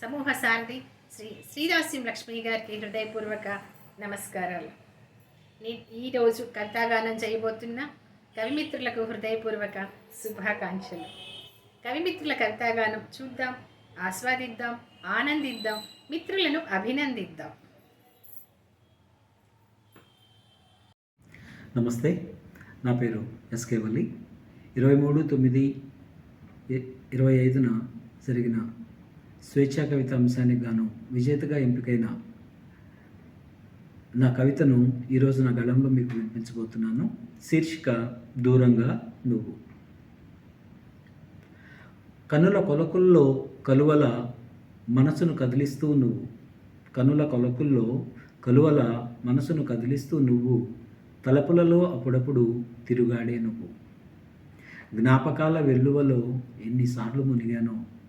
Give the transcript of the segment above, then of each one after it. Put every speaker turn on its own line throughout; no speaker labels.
సమూహ సారథి శ్రీ శ్రీదాస్యం లక్ష్మి గారికి హృదయపూర్వక నమస్కారాలు. ఈరోజు కవితాగానం చేయబోతున్న కవిమిత్రులకు హృదయపూర్వక శుభాకాంక్షలు. కవిమిత్రుల కవితాగానం చూద్దాం ఆస్వాదిద్దాం ఆనందిద్దాం మిత్రులను అభినందిద్దాం.
నమస్తే నా పేరు ఎస్కే వల్లి. ఇరవై మూడు తొమ్మిది ఇరవై ఐదున జరిగిన స్వేచ్ఛా కవిత అంశానికి గాను విజేతగా ఎంపికైన నా కవితను ఈరోజు నా గళంలో మీకు వినిపించబోతున్నాను. శీర్షిక దూరంగా నువ్వు. కనుల కొలకుల్లో కలువల మనసును కదిలిస్తూ నువ్వు. కనుల కొలకుల్లో కలువల మనసును కదిలిస్తూ నువ్వు. తలపులలో అప్పుడప్పుడు తిరుగాడే నువ్వు. జ్ఞాపకాల వెల్లువలో ఎన్నిసార్లు మునిగానో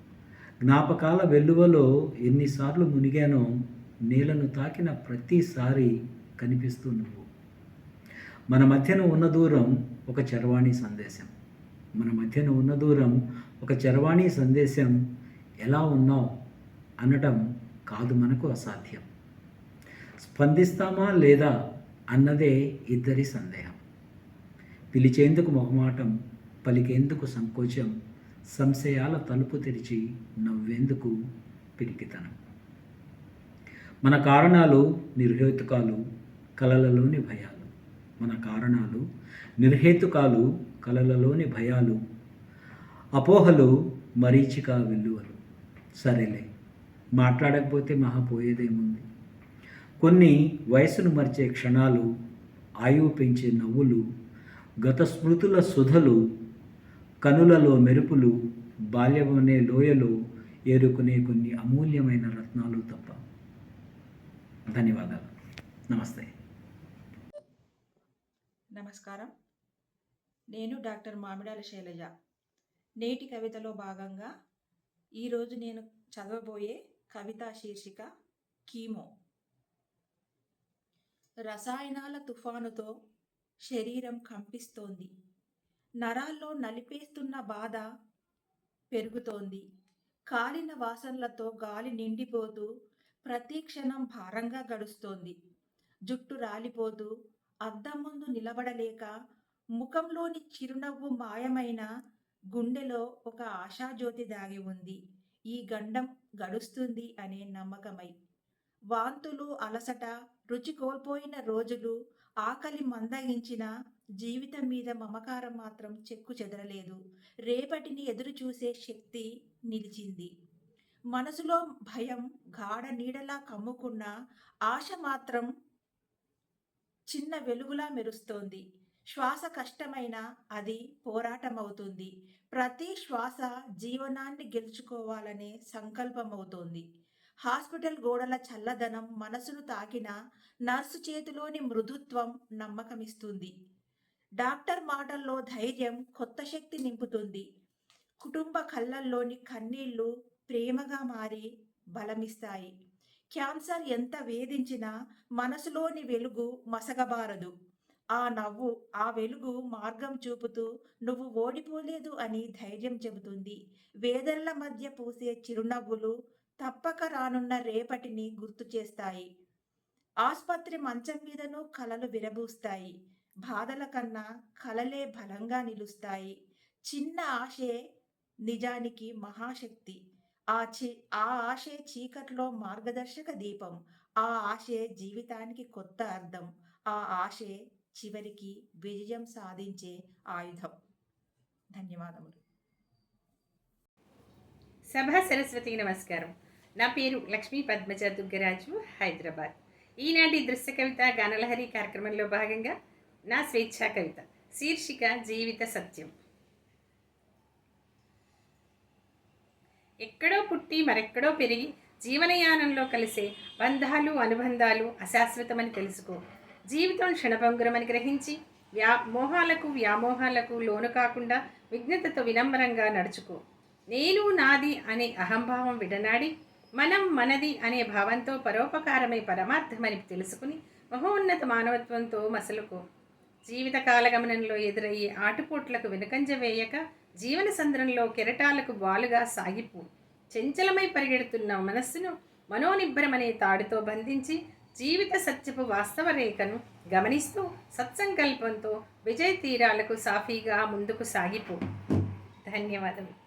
జ్ఞాపకాల వెల్లువలో ఎన్నిసార్లు మునిగానో నీళ్ళను తాకిన ప్రతిసారి కనిపిస్తూ నువ్వు. మన మధ్యన ఉన్న దూరం ఒక చరవాణి సందేశం. మన మధ్యన ఉన్న దూరం ఒక చరవాణి సందేశం ఎలా ఉన్నావు అనటం కాదు మనకు అసాధ్యం. స్పందిస్తామా లేదా అన్నదే ఇద్దరి సందేహం. పిలిచేందుకు మొహమాటం పలికేందుకు సంకోచం సంశయాల తలుపు తెరిచి నవ్వేందుకు పిరికితనం. మన కారణాలు నిర్హేతుకాలు కలలలోని భయాలు. మన కారణాలు నిర్హేతుకాలు కలలలోని భయాలు. అపోహలు మరీచిక వెల్లువలు సరేలే మాట్లాడకపోతే మహా పోయేదేముంది? కొన్ని వయసును మరిచే క్షణాలు ఆయువు పెంచే నవ్వులు గత స్మృతుల సుధలు కనులలో మెరుపులు బాల్యమనే లోయలో ఏరుకునే కొన్ని అమూల్యమైన రత్నాలు తప్ప ధన్యవాదాలు. నమస్తే.
నమస్కారం. నేను డాక్టర్ మామిడాల శైలజ. నేటి కవితలో భాగంగా ఈరోజు నేను చదవబోయే కవితా శీర్షిక కీమో. రసాయనాల తుఫానుతో శరీరం కంపిస్తోంది. నరాల్లో నలిపేస్తున్న బాధ పెరుగుతోంది. కాలిన వాసనలతో గాలి నిండిపోతూ ప్రతి క్షణం భారంగా గడుస్తోంది. జుట్టు రాలిపోతూ అద్దం ముందు నిలబడలేక ముఖంలోని చిరునవ్వు మాయమైన గుండెలో ఒక ఆశాజ్యోతి దాగి ఉంది. ఈ గండం గడుస్తుంది అనే నమ్మకమై. వాంతులు అలసట రుచి కోల్పోయిన రోజులు ఆకలి మందగించిన జీవితం మీద మమకారం మాత్రం చెక్కు చెదరలేదు. రేపటిని ఎదురు చూసే శక్తి నిలిచింది. మనసులో భయం గాఢ నీడలా కమ్ముకున్న ఆశ మాత్రం చిన్న వెలుగులా మెరుస్తోంది. శ్వాస కష్టమైన అది పోరాటమవుతుంది. ప్రతి శ్వాస జీవనాన్ని గెలుచుకోవాలనే సంకల్పమవుతోంది. హాస్పిటల్ గోడల చల్లదనం మనసును తాకిన నర్సు చేతిలోని మృదుత్వం నమ్మకమిస్తుంది. డాక్టర్ మాటల్లో ధైర్యం కొత్త శక్తి నింపుతుంది. కుటుంబ కళ్ళల్లోని కన్నీళ్ళు ప్రేమగా మారి బలమిస్తాయి. క్యాన్సర్ ఎంత వేధించినా మనసులోని వెలుగు మసగబారదు. ఆ నవ్వు ఆ వెలుగు మార్గం చూపుతూ నువ్వు ఓడిపోలేదు అని ధైర్యం చెబుతుంది. వేదనల మధ్య పూసే చిరునవ్వులు తప్పక రానున్న రేపటిని గుర్తు చేస్తాయి. ఆసుపత్రి మంచం మీదనూ కలలు విరబూస్తాయి. బాధల కన్నా కలలే బలంగా నిలుస్తాయి. చిన్న ఆశే నిజానికి మహాశక్తి. ఆ చి ఆ ఆశే చీకట్లో మార్గదర్శక దీపం. ఆ ఆశే జీవితానికి కొత్త అర్థం. ఆ ఆశే చివరికి విజయం సాధించే ఆయుధం. ధన్యవాదములు.
సభా సరస్వతి నమస్కారం. నా పేరు లక్ష్మీ పద్మజ దుగ్గరాజు హైదరాబాద్. ఈనాటి దృశ్య కవిత గానలహరి కార్యక్రమంలో భాగంగా నా స్వేచ్ఛా కవిత శీర్షిక జీవిత సత్యం. ఎక్కడో పుట్టి మరెక్కడో పెరిగి జీవనయానంలో కలిసే బంధాలు అనుబంధాలు అశాశ్వతమని తెలుసుకో. జీవితం క్షణభంగురమని గ్రహించి వ్యా మోహాలకు వ్యామోహాలకు లోను కాకుండా విఘ్నతతో వినమ్రంగా నడుచుకో. నేను నాది అనే అహంభావం విడనాడి మనం మనది అనే భావంతో పరోపకారమే పరమార్థమని తెలుసుకుని మహోన్నత మానవత్వంతో మసలుకో జీవిత కాలగమనంలో ఎదురయ్యే ఆటుపోట్లకు వెనుకంజ వేయక జీవన సంద్రంలో కెరటాలకు బాలుగా సాగిపు. చంచలమై పరిగెడుతున్న మనస్సును మనోనిబ్బరమనే తాడుతో బంధించి జీవిత సత్యపు వాస్తవ రేఖను గమనిస్తూ సత్సంకల్పంతో విజయ తీరాలకు సాఫీగా ముందుకు సాగిపో. ధన్యవాదములు.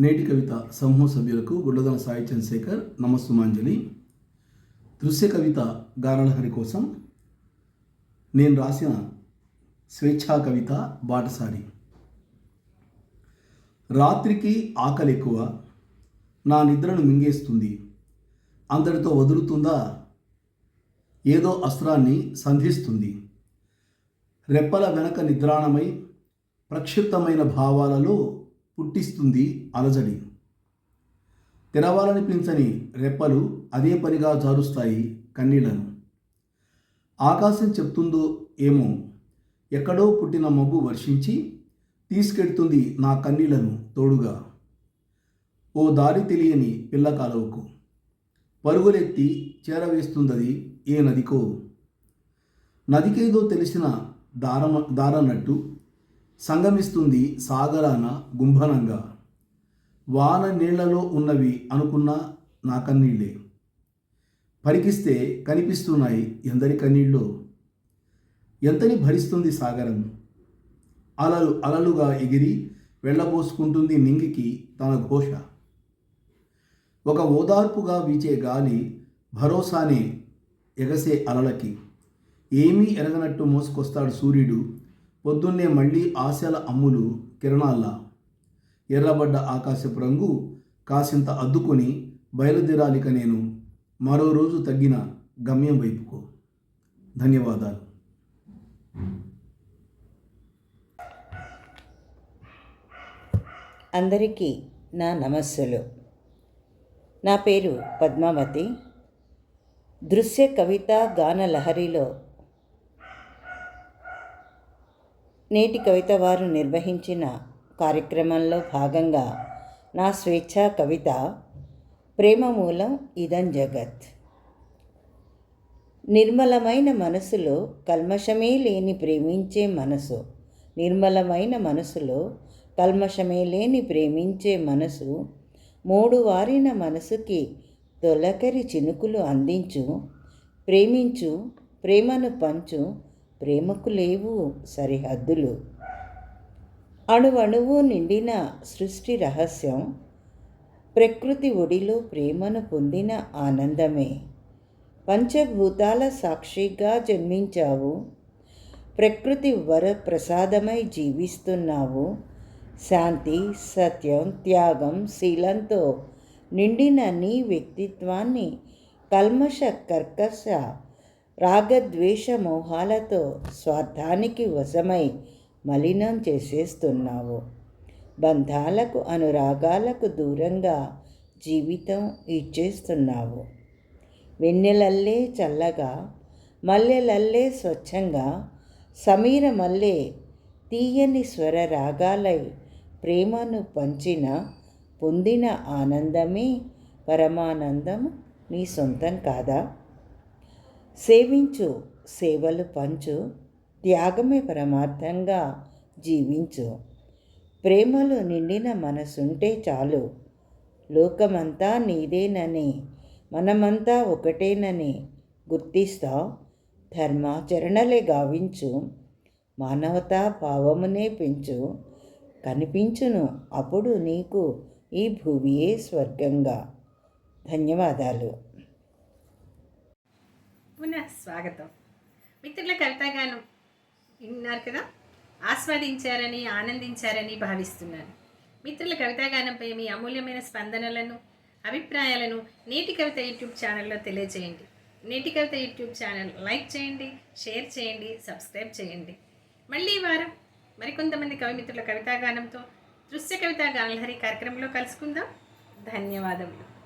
నేటి కవిత సమూహ సభ్యులకు గుడ్లదన సాయి చంద్రశేఖర్ నమస్సుమాంజలి. దృశ్య కవిత గానలహరి కోసం నేను రాసిన స్వేచ్ఛా కవిత బాటసారి రాత్రికి ఆకలి ఎక్కువ నా నిద్రను మింగేస్తుంది. అందరితో వదులుతుందా? ఏదో అస్త్రాన్ని సంధిస్తుంది. రెప్పల వెనక నిద్రాణమై ప్రక్షిప్తమైన భావాలలో పుట్టిస్తుంది అలజడి. తెరవాలనిపించని రెప్పలు అదే పనిగా జారుస్తాయి కన్నీళ్ళను. ఆకాశం చెప్తుందో ఏమో. ఎక్కడో పుట్టిన మబ్బు వర్షించి తీసుకెడుతుంది నా కన్నీళ్ళను తోడుగా. ఓ దారి తెలియని పిల్ల కాలువకు. పరుగులెత్తి చేరవేస్తుందది ఏ నదికో. నదికేదో తెలిసిన దారమ దారన్నట్టు సంగమిస్తుంది సాగరాన గుంభనంగా. వాన నీళ్ళలో ఉన్నవి అనుకున్న నా కన్నీళ్ళే. పరికిస్తే కనిపిస్తున్నాయి ఎందరి కన్నీళ్ళు. ఎంతని భరిస్తుంది సాగరం. అలలు అలలుగా ఎగిరి వెళ్ళబోసుకుంటుంది నింగికి తన ఘోష. ఒక ఓదార్పుగా వీచే గాలి భరోసానే ఎగసే అలలకి. ఏమీ ఎరగనట్టు మోసుకొస్తాడు సూర్యుడు పొద్దున్నే మళ్ళీ ఆశల అమ్ములు కిరణాల్లా ఎర్రబడ్డ ఆకాశపు రంగు కాసింత అద్దుకొని బయలుదేరాలిక నేను. మరో రోజు తగ్గిన గమ్యం వైపుకు. ధన్యవాదాలు.
అందరికీ నా నమస్సులు. నా పేరు పద్మావతి. దృశ్య కవిత గాన లహరిలో నేటి కవిత వారు నిర్వహించిన కార్యక్రమంలో భాగంగా నా స్వేచ్ఛా కవిత ప్రేమ మూలం ఇదం జగత్. నిర్మలమైన మనసులో కల్మషమే లేని ప్రేమించే మనసు. నిర్మలమైన మనసులో కల్మషమే లేని ప్రేమించే మనసు. మూడు వారిన మనసుకి తొలకరి చినుకులు అందించు. ప్రేమించు ప్రేమను పంచు ప్రేమకు లేవు సరిహద్దులు. అణువణువు నిండిన సృష్టి రహస్యం ప్రకృతి ఒడిలో ప్రేమను పొందిన ఆనందమే. పంచభూతాల సాక్షిగా జన్మించావు. ప్రకృతి వర ప్రసాదమై జీవిస్తున్నావు. శాంతి సత్యం త్యాగం శీలంతో నిండిన నీ వ్యక్తిత్వాన్ని కల్మష కర్కశ రాగద్వేష మోహాలతో స్వార్థానికి వశమై మలినం చేసేస్తున్నావు. బంధాలకు అనురాగాలకు దూరంగా జీవితం ఇచ్చేస్తున్నావు. వెన్నెలల్లే చల్లగా మల్లెలల్లే స్వచ్ఛంగా సమీర మల్లె తీయని స్వర రాగాలై ప్రేమను పంచిన పొందిన ఆనందమే పరమానందం నీ సొంతం కాదా? సేవించు సేవలు పంచు త్యాగమే పరమార్థంగా జీవించు. ప్రేమలు నిండిన మనసుంటే చాలు. లోకమంతా నీదేనని మనమంతా ఒకటేనని గుర్తిస్తావు. ధర్మాచరణలే గావించు మానవతా భావమునే పెంచు. కనిపించును అప్పుడు నీకు ఈ భూమియే స్వర్గంగా. ధన్యవాదాలు.
పునః స్వాగతం. మిత్రుల కవితాగానం విన్నారు కదా? ఆస్వాదించారని ఆనందించారని భావిస్తున్నాను. మిత్రుల కవితాగానంపై మీ అమూల్యమైన స్పందనలను అభిప్రాయాలను నేటి కవిత యూట్యూబ్ ఛానల్లో తెలియజేయండి. Neti Kavitha YouTube channel like చేయండి షేర్ చేయండి సబ్స్క్రైబ్ చేయండి. మళ్ళీ ఈ వారం మరికొంతమంది కవిమిత్రుల కవితాగానంతో దృశ్య కవితా గానలహరి కార్యక్రమంలో కలుసుకుందాం. ధన్యవాదములు.